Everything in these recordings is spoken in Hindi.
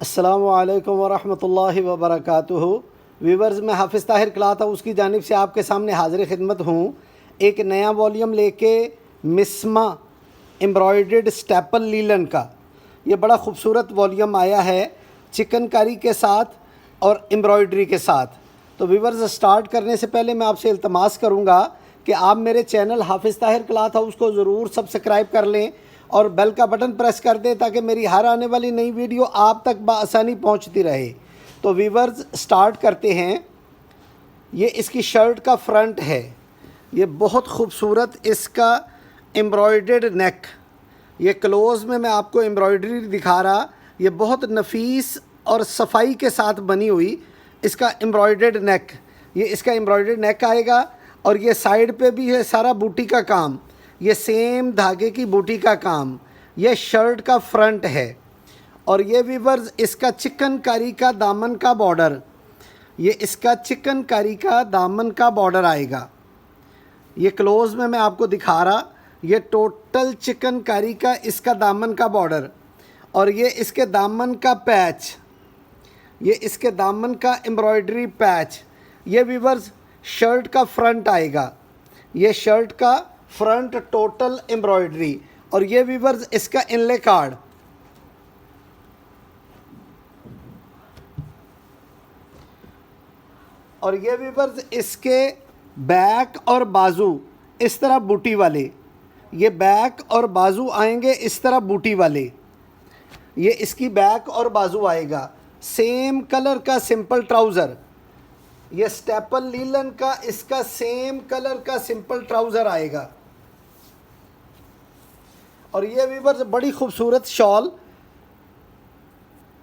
असलकम वरहमल वबरक वीवर्स मैं हाफिज़ ताहिर क्लाथ हाउस की जानब से आपके सामने हाजिर खिदमत हूँ। एक नया वॉल्यूम लेके मिसमा एम्ब्रॉयड स्टेपल लीलन का। ये बड़ा खूबसूरत वॉल्यूम आया है चिकनकारी के साथ और एम्ब्रॉयडरी के साथ। तो वीवर्स स्टार्ट करने से पहले मैं आपसे इल्तमास करूँगा कि आप मेरे चैनल हाफिज़ ताहिर क्लाथ हाउस को ज़रूर सब्सक्राइब कर लें। और बेल का बटन प्रेस कर दें ताकि मेरी हर आने वाली नई वीडियो आप तक बसानी पहुँचती रहे। तो वीवर्स स्टार्ट करते हैं। ये इसकी शर्ट का फ्रंट है। ये बहुत खूबसूरत इसका एम्ब्रॉयडर्ड नेक ये क्लोज़ में मैं आपको एम्ब्रॉयडरी दिखा रहा। ये बहुत नफीस और सफ़ाई के साथ बनी हुई इसका एम्ब्रॉयडर्ड नेक ये इसका एम्ब्रॉयडर्ड नेक आएगा और ये साइड पे भी है सारा बूटी का काम। ये सेम धागे की बूटी का काम, ये शर्ट का फ्रंट है। और ये वीवर्स इसका चिकनकारी का दामन का बॉर्डर ये इसका चिकनकारी का दामन का बॉर्डर आएगा। ये क्लोज में मैं आपको दिखा रहा, ये टोटल चिकनकारी का इसका दामन का बॉर्डर और ये इसके दामन का पैच ये इसके दामन का एम्ब्रॉयडरी पैच ये वीवर्स शर्ट का फ्रंट आएगा। ये शर्ट का फ्रंट टोटल एम्ब्रॉयडरी और ये वीवर्स इसका इनले कार्ड। और ये वीवर्स इसके बैक और बाजू इस तरह बूटी वाले। ये बैक और बाजू आएँगे इस तरह बूटी वाले। ये इसकी बैक और बाजू आएगा। सेम कलर का सिंपल ट्राउज़र। ये स्टेपल लीलन का इसका सेम कलर का सिंपल ट्राउज़र आएगा। और ये वीवर्स बड़ी खूबसूरत शॉल।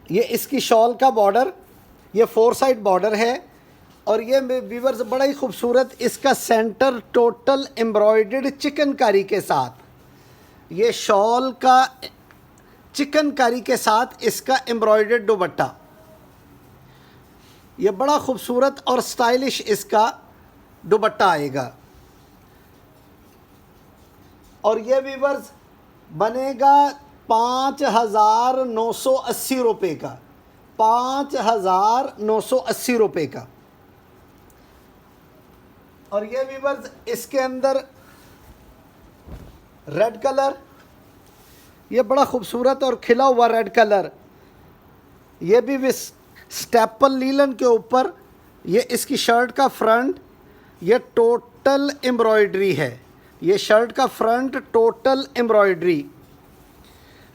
ये इसकी शॉल का बॉर्डर, ये फोर साइड बॉर्डर है। और ये वीवर्स बड़ा ही खूबसूरत, इसका सेंटर टोटल एम्ब्रॉयडर्ड चिकनकारी के साथ। ये शॉल का चिकनकारी के साथ इसका एम्ब्रॉयडर्ड दुबट्टा ये बड़ा खूबसूरत और स्टाइलिश इसका दुबट्टा आएगा। और ये वीवर्स बनेगा पाँच हज़ार नौ सौ अस्सी रुपये का। पाँच हज़ार नौ सौ अस्सी रुपये का। और ये वीवर्स इसके अंदर रेड कलर ये बड़ा खूबसूरत और खिला हुआ रेड कलर ये भी स्टेपल लीलन के ऊपर, ये इसकी शर्ट का फ्रंट ये टोटल एम्ब्रॉयडरी है। ये शर्ट का फ्रंट टोटल एम्ब्रॉयडरी।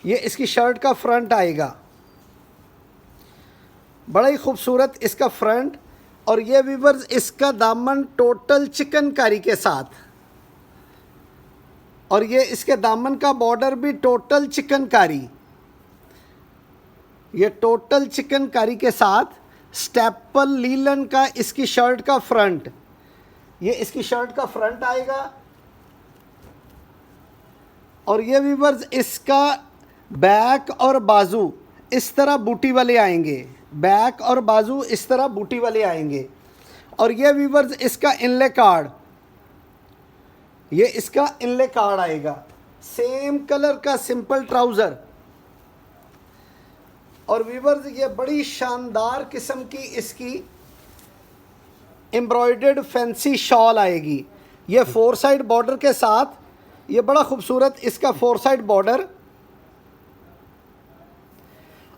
ये इसकी शर्ट का फ्रंट आएगा। बड़ा ही खूबसूरत इसका फ्रंट और ये वीवर्स इसका दामन टोटल चिकनकारी के साथ। और ये इसके दामन का बॉर्डर भी टोटल चिकनकारी। ये टोटल चिकनकारी के साथ स्टेपल लीलन का इसकी शर्ट का फ्रंट। ये इसकी शर्ट का फ्रंट आएगा और ये वीवर्स इसका बैक और बाजू इस तरह बूटी वाले आएँगे। बैक और बाजू इस तरह बूटी वाले आएँगे। और ये वीवर्स इसका इनले कार्ड ये इसका इनले कार्ड आएगा। सेम कलर का सिंपल ट्राउज़र और वीवर्स ये बड़ी शानदार किस्म की इसकी एम्ब्रॉयडर्ड फैंसी शॉल आएगी। ये फोर साइड बॉर्डर के साथ ये बड़ा खूबसूरत इसका फोर साइड बॉर्डर।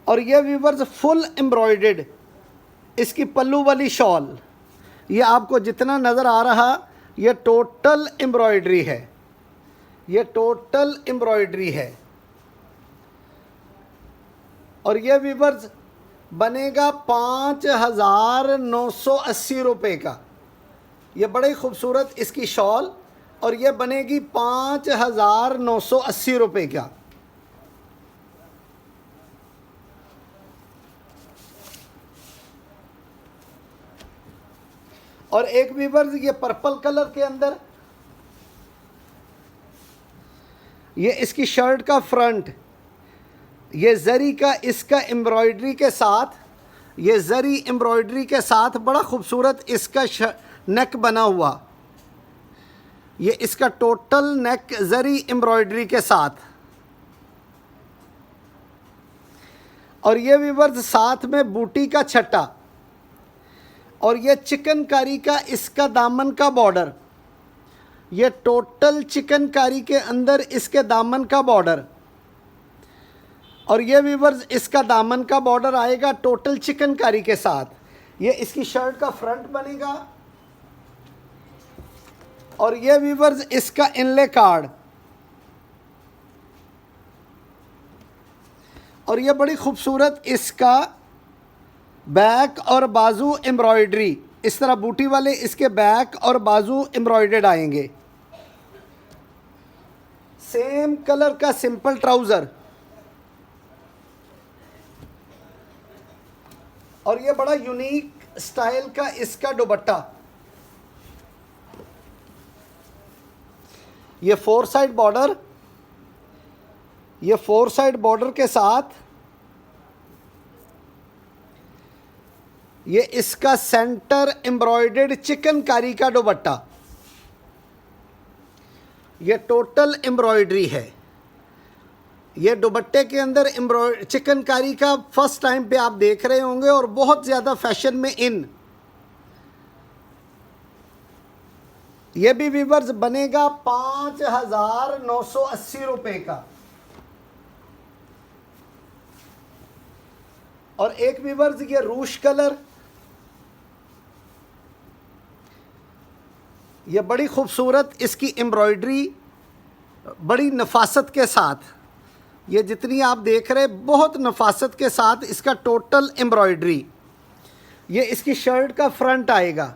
और ये व्यूवर्स फुल एम्ब्रॉयडेड इसकी पल्लू वाली शॉल ये आपको जितना नज़र आ रहा, ये टोटल एम्ब्रॉयडरी है। ये टोटल एम्ब्रॉयडरी है। और ये व्यूवर्स बनेगा पाँच हज़ार नौ सौ अस्सी रुपये का। ये बड़ी खूबसूरत इसकी शॉल और ये बनेगी पाँच हज़ार नौ सौ अस्सी रुपये का। और एक वीवर ये पर्पल कलर के अंदर, ये इसकी शर्ट का फ्रंट ये जरी का, इसका एम्ब्रॉयडरी के साथ, ये जरी एम्ब्रॉयडरी के साथ बड़ा खूबसूरत इसका नेक बना हुआ। ये इसका टोटल नेक जरी एम्ब्रॉयडरी के साथ। और ये वीवर्स साथ में बूटी का छट्टा। और ये चिकनकारी का इसका दामन का बॉर्डर। ये टोटल चिकनकारी के अंदर इसके दामन का बॉर्डर। और ये वीवर्स इसका दामन का बॉर्डर आएगा टोटल चिकनकारी के साथ। ये इसकी शर्ट का फ्रंट बनेगा। और ये वीवर्स इसका इनले कार्ड और ये बड़ी खूबसूरत इसका बैक और बाजू एम्ब्रॉयडरी इस तरह बूटी वाले इसके बैक और बाजू एम्ब्रॉयडर्ड आएँगे. सेम कलर का सिंपल ट्राउज़र और ये बड़ा यूनिक स्टाइल का इसका दुपट्टा. ये फोर साइड बॉर्डर, ये फोर साइड बॉर्डर के साथ, ये इसका सेंटर एम्ब्रॉयडर्ड चिकनकारी का दुपट्टा। ये टोटल एम्ब्रॉयडरी है। ये दुपट्टे के अंदर एम्ब्रॉय चिकनकारी का फ़र्स्ट टाइम पे आप देख रहे होंगे और बहुत ज़्यादा फ़ैशन में इन ये भी वीवर्स बनेगा पाँच हज़ार नौ सौ अस्सी रुपये का। और एक वीवर्स ये रूश कलर। ये बड़ी खूबसूरत, इसकी एम्ब्रॉयडरी बड़ी नफासत के साथ। ये जितनी आप देख रहे बहुत नफासत के साथ इसका टोटल एम्ब्रॉयडरी ये इसकी शर्ट का फ्रंट आएगा।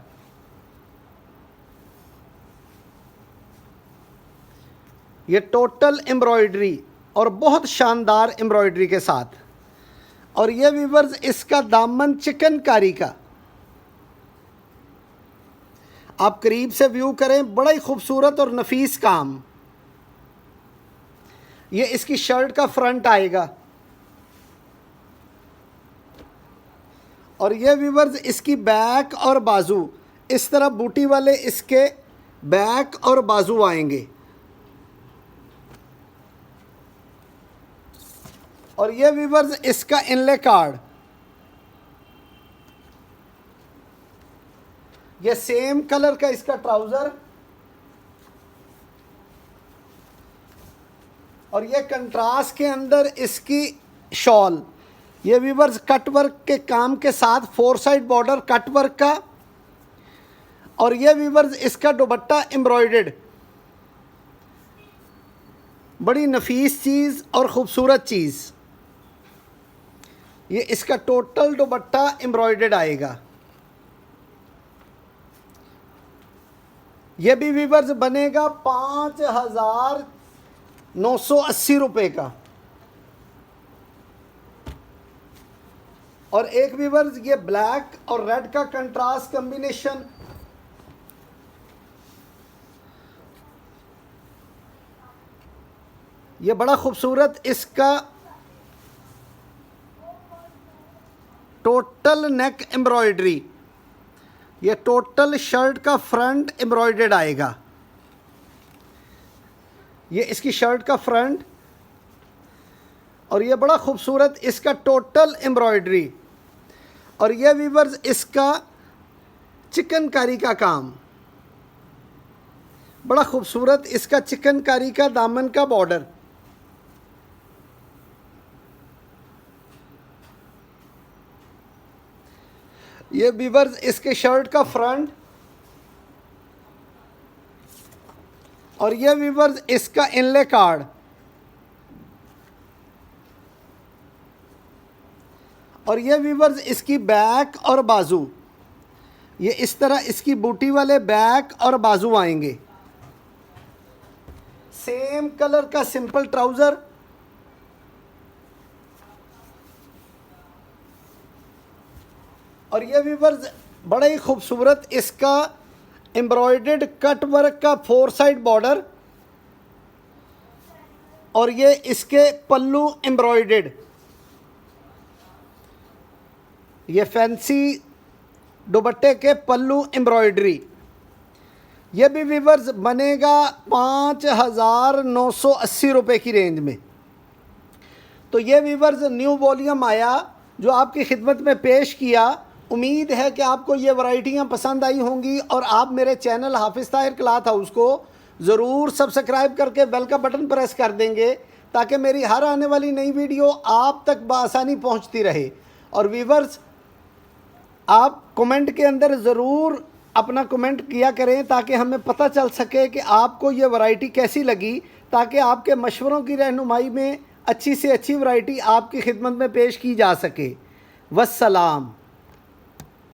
ये टोटल एम्ब्रॉयडरी और बहुत शानदार एम्ब्रॉयडरी के साथ। और ये वीवर्स इसका दामन चिकनकारी का। आप करीब से व्यू करें, बड़ा ही खूबसूरत और नफीस काम। ये इसकी शर्ट का फ्रंट आएगा। और ये व्यूवर्स इसकी बैक और बाजू, इस तरह बूटी वाले इसके बैक और बाजू आएँगे। और ये व्यूवर्स इसका इनले कार्ड ये सेम कलर का इसका ट्राउज़र और ये कंट्रास्ट के अंदर इसकी शॉल ये वीवर्स कट वर्क के काम के साथ four side border cut work का. और ये वीवर्स इसका दुबट्टा एम्ब्रॉयडर्ड बड़ी नफीस चीज़ और ख़ूबसूरत चीज़. ये इसका टोटल दुपट्टा एम्ब्रॉयडर्ड आएगा। ये भी वीवर्स बनेगा पाँच हज़ार नौ सौ अस्सी रुपये का। और एक वीवर्स ये ब्लैक और रेड का कंट्रास्ट कॉम्बिनेशन ये बड़ा खूबसूरत इसका टोटल नेक एम्ब्रॉयडरी। ये टोटल शर्ट का फ्रंट एम्ब्रॉयडर्ड आएगा। ये इसकी शर्ट का फ्रंट और ये बड़ा खूबसूरत इसका टोटल एम्ब्रॉयडरी। और ये वीवर्स इसका चिकनकारी का काम। बड़ा खूबसूरत इसका चिकनकारी का दामन का बॉर्डर। ये वीवर्स इसके शर्ट का फ्रंट और ये वीवर्स इसका इनले कार्ड और ये वीवर्स इसकी बैक और बाजू। ये इस तरह इसकी बूटी वाले बैक और बाजू आएँगे। सेम कलर का सिंपल ट्राउज़र और ये वीवर्स बड़ा ही खूबसूरत, इसका एम्ब्रॉयडर्ड कट वर्क का फोर साइड बॉर्डर और ये इसके पल्लू एम्ब्रॉयडर्ड ये फैंसी दुबट्टे के पल्लू एम्ब्रॉयडरी। ये भी वीवर्स बनेगा पाँच हज़ार नौ सौ अस्सी रुपये की रेंज में। तो ये वीवर्स न्यू वॉल्यूम आया, जो आपकी खिदमत में पेश किया उम्मीद है कि आपको ये वैरायटियाँ पसंद आई होंगी और आप मेरे चैनल हाफिज़ ताहिर क्लाथ हाउस को ज़रूर सब्सक्राइब करके बेल का बटन प्रेस कर देंगे ताकि मेरी हर आने वाली नई वीडियो आप तक बसानी पहुँचती रहे। और वीवर्स आप कमेंट के अंदर ज़रूर अपना कमेंट किया करें ताकि हमें पता चल सके कि आपको ये वैरायटी कैसी लगी, ताकि आपके मशवरों की रहनुमाई में अच्छी से अच्छी वैरायटी आपकी खिदमत में पेश की जा सके। वसलाम